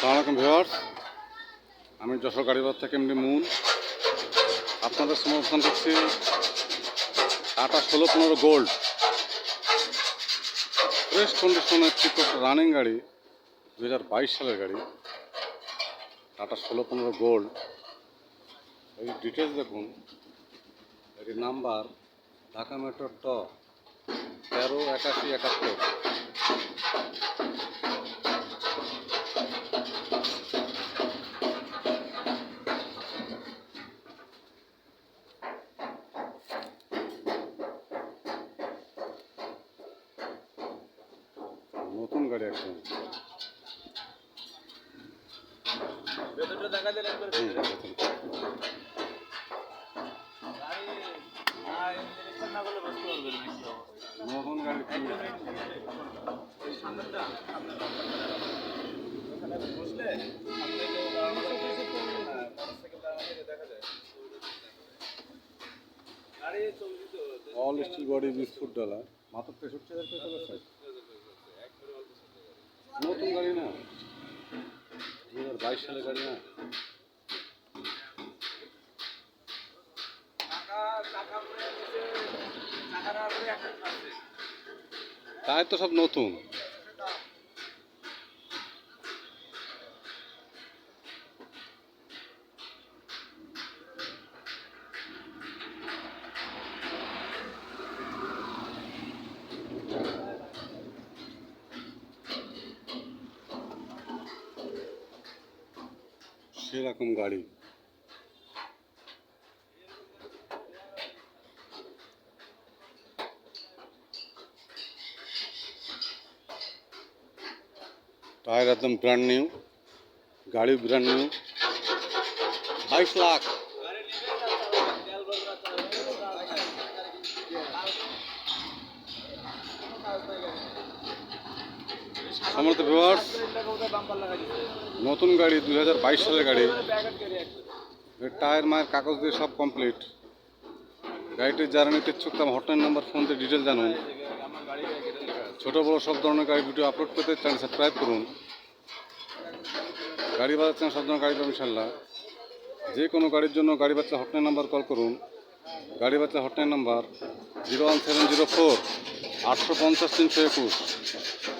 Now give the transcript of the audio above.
সালামালাইকুম ভিওয়ার্স আমি যশোর গাড়িবাদ থেকে এমনি মুন। আপনাদের সমর্থন করছি টাটা ষোলো পনেরো গোল্ড। ফ্রেশ কন্ডিশনের পিকআপ রানিং গাড়ি দু হাজার বাইশ সালের গাড়ি। টাটা ষোলো পনেরো গোল্ড। এই ডিটেলস দেখুন। এটির নাম্বার ঢাকা মেট্রো ট, তেরো একাশি একাত্তর। থেকে দেখা যায় গাড়ি চলছে তো অল স্টিল বডি বিস্কুট ডালা। মাত্র তেষট্টি হাজার টাকা একবারে অল্প ছোট গাড়ি। নতুন গাড়ি না। দু হাজার বাইশ সালের গাড়ি না। তাই তো সব নতুন। সেরকম গাড়ি। টায়ার একদম ব্র্যান্ড নিউ গাড়ি ব্র্যান্ড নিউ বাইশ লাখ গাড়ি নিবে না তেল ভরবা সমর্থ ভিউয়ার্স লাগাই দিচ্ছে নতুন গাড়ি, দুই হাজার বাইশ সালের গাড়ি। টায়ার মায়ের কাগজ দিয়ে সব কমপ্লিট গাড়িটির যারা নিতে ইচ্ছুক তার হটলাইন নাম্বার ফোন ডিটেল জানুন। আমার ছোটো, বড়ো সব ধরনের গাড়ি ভিডিও আপলোড পেতে চ্যানেল সাবস্ক্রাইব করুন। গাড়ি বাজাচ্ছেন সব ধরনের গাড়ি পাবেন ইনশাল্লাহ যে কোনো গাড়ির জন্য গাড়ি বাচ্চা হটলাইন নাম্বার কল করুন। গাড়ি বাচ্চা hotline number zero one seven zero four আটশো পঞ্চাশ তিনশো একুশ।